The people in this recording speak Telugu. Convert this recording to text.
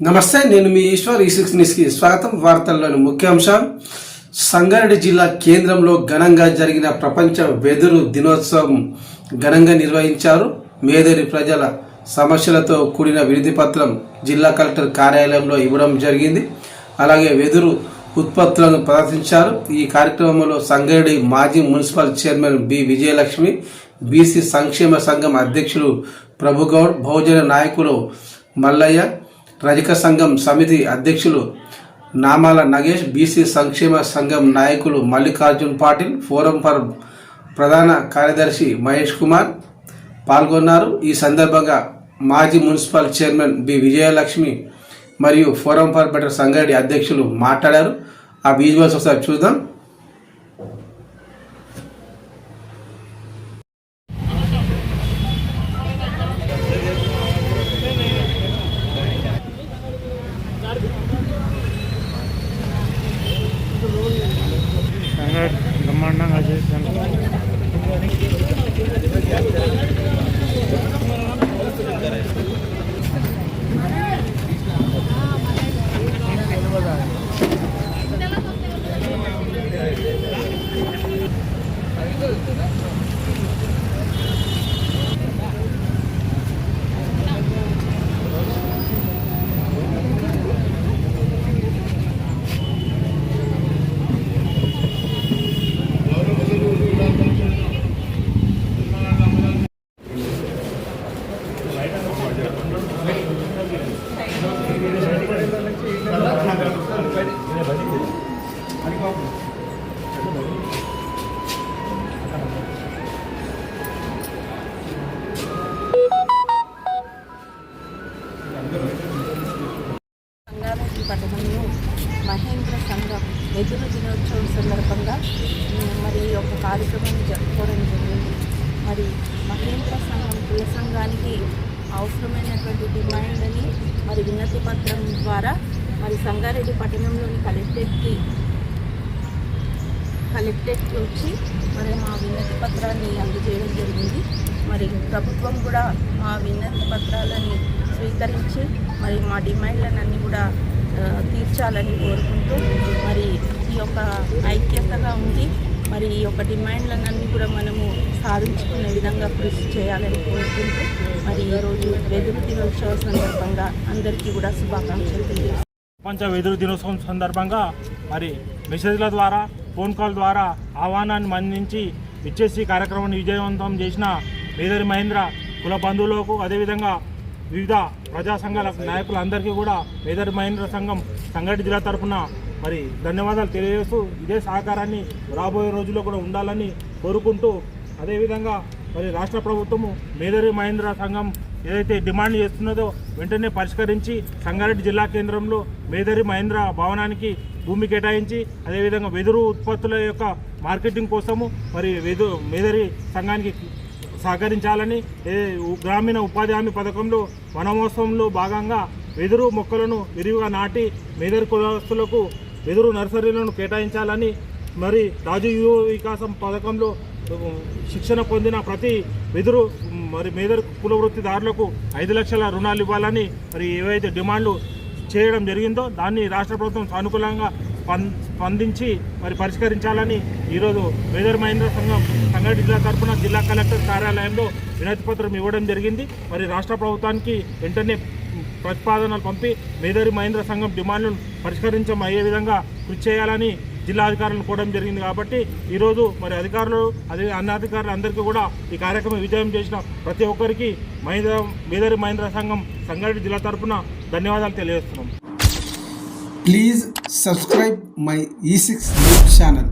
నమస్తే నేను మీ ఈశ్వర్ e ఈ సిక్స్ స్వాగతం. వార్తల్లోని ముఖ్యాంశం సంగారెడ్డి జిల్లా కేంద్రంలో ఘనంగా జరిగిన ప్రపంచ వెదురు దినోత్సవం ఘనంగా నిర్వహించారు. మేధరి ప్రజల సమస్యలతో కూడిన విధి పత్రం జిల్లా కలెక్టర్ కార్యాలయంలో ఇవ్వడం జరిగింది. అలాగే వెదురు ఉత్పత్తులను ప్రదర్శించారు. ఈ కార్యక్రమంలో సంగారెడ్డి మాజీ municipal chairman B. Vijayalakshmi BC సంక్షేమ సంఘం అధ్యక్షులు ప్రభుగౌడ్ బహుజన నాయకులు మల్లయ్య రజక సంఘం సమితి అధ్యక్షులు నామాల నగేష్ బీసీ సంక్షేమ సంఘం నాయకులు మల్లికార్జున్ పాటిల్ ఫోరం ఫర్ ప్రధాన కార్యదర్శి మహేష్ కుమార్ పాల్గొన్నారు. ఈ సందర్భంగా మాజీ మున్సిపల్ చైర్మన్ బి. విజయలక్ష్మి మరియు ఫోరం ఫర్ బెటర్ సంగారెడ్డి అధ్యక్షులు మాట్లాడారు. ఆ విజువల్స్ ఒకసారి చూద్దాం. సంగతి బ్రహ్మాండంగా చేశాను సంగారెడ్డి సంఘం దినోత్సవం సందర్భంగా మరి ఒక కార్యక్రమాన్ని జరుపుకోవడం జరిగింది. మరి మహేంద్ర సంఘం కుల సంఘానికి అవసరమైనటువంటి డిమాండ్ని మరి వినతి పత్రం ద్వారా మరి సంగారెడ్డి పట్టణంలోని కలెక్టరేట్కి కలెక్టరేట్కి వచ్చి మరి మా వినతి పత్రాన్ని అందజేయడం జరిగింది. మరి ప్రభుత్వం కూడా మా వినతి పత్రాలని స్వీకరించి మరి మా డిమాండ్లన్నీ కూడా తీర్చాలని కోరుకుంటూ ఈ యొక్క ఐక్యతగా ఉండి మరి ఈ యొక్క డిమాండ్లన్నీ కూడా మనము సాధించుకునే విధంగా కృషి చేయాలని కోరుకుంటూ మరి ఈరోజు వెదురు దినోత్సవం సందర్భంగా అందరికీ కూడా శుభాకాంక్షలు తెలియజేస్తున్నాను ప్రపంచ వెదురు దినోత్సవం సందర్భంగా మరి మెసేజ్ల ద్వారా ఫోన్ కాల్ ద్వారా ఆహ్వానాన్ని మన్నించి విచ్చేసి కార్యక్రమాన్ని విజయవంతం చేసిన మేదరి మహేంద్ర కుల బంధువులకు అదేవిధంగా వివిధ ప్రజా సంఘాల నాయకులందరికీ కూడా మేదరి మహేంద్ర సంఘం సంగారెడ్డి జిల్లా తరఫున మరి ధన్యవాదాలు తెలియజేస్తూ ఇదే సహకారాన్ని రాబోయే రోజుల్లో కూడా ఉండాలని కోరుకుంటూ అదేవిధంగా మరి రాష్ట్ర ప్రభుత్వము మేదరి మహేంద్ర సంఘం ఏదైతే డిమాండ్ చేస్తున్నదో వెంటనే పరిష్కరించి సంగారెడ్డి జిల్లా కేంద్రంలో మేదరి మహేంద్ర భవనానికి భూమి కేటాయించి అదేవిధంగా వెదురు ఉత్పత్తుల యొక్క మార్కెటింగ్ కోసము మరి వెదు మేదరి సంఘానికి సహకరించాలని గ్రామీణ ఉపాధి హామీ పథకంలో వనమోత్సవంలో భాగంగా వెదురు మొక్కలను విరివిగా నాటి మేదరి కులస్తులకు వెదురు నర్సరీలను కేటాయించాలని మరి రాజు యువ వికాసం పథకంలో శిక్షణ పొందిన ప్రతి వెదురు మరి మేదరు కుల వృత్తిదారులకు ఐదు లక్షల రుణాలు ఇవ్వాలని మరి ఏవైతే డిమాండ్లు చేయడం జరిగిందో దాన్ని రాష్ట్ర ప్రభుత్వం సానుకూలంగా స్పందించి మరి పరిష్కరించాలని ఈరోజు మేదర్ మహేంద్ర సంఘం సంగారెడ్డి జిల్లా తరఫున జిల్లా కలెక్టర్ కార్యాలయంలో వినతిపత్రం ఇవ్వడం జరిగింది. మరి రాష్ట్ర ప్రభుత్వానికి వెంటనే ప్రతిపాదనలు పంపి మేదరి మహేంద్ర సంఘం డిమాండ్లను పరిష్కరించం అయ్యే విధంగా కృషి చేయాలని జిల్లా అధికారులను కోవడం జరిగింది కాబట్టి ఈరోజు మరి అధికారులు అదే అన్నాధికారులు అందరికీ కూడా ఈ కార్యక్రమం విజయం చేసిన ప్రతి ఒక్కరికి మహేంద్ర మేదరి మహేంద్ర సంఘం సంగారెడ్డి జిల్లా తరఫున ధన్యవాదాలు తెలియజేస్తున్నాం. Please subscribe my E six news channel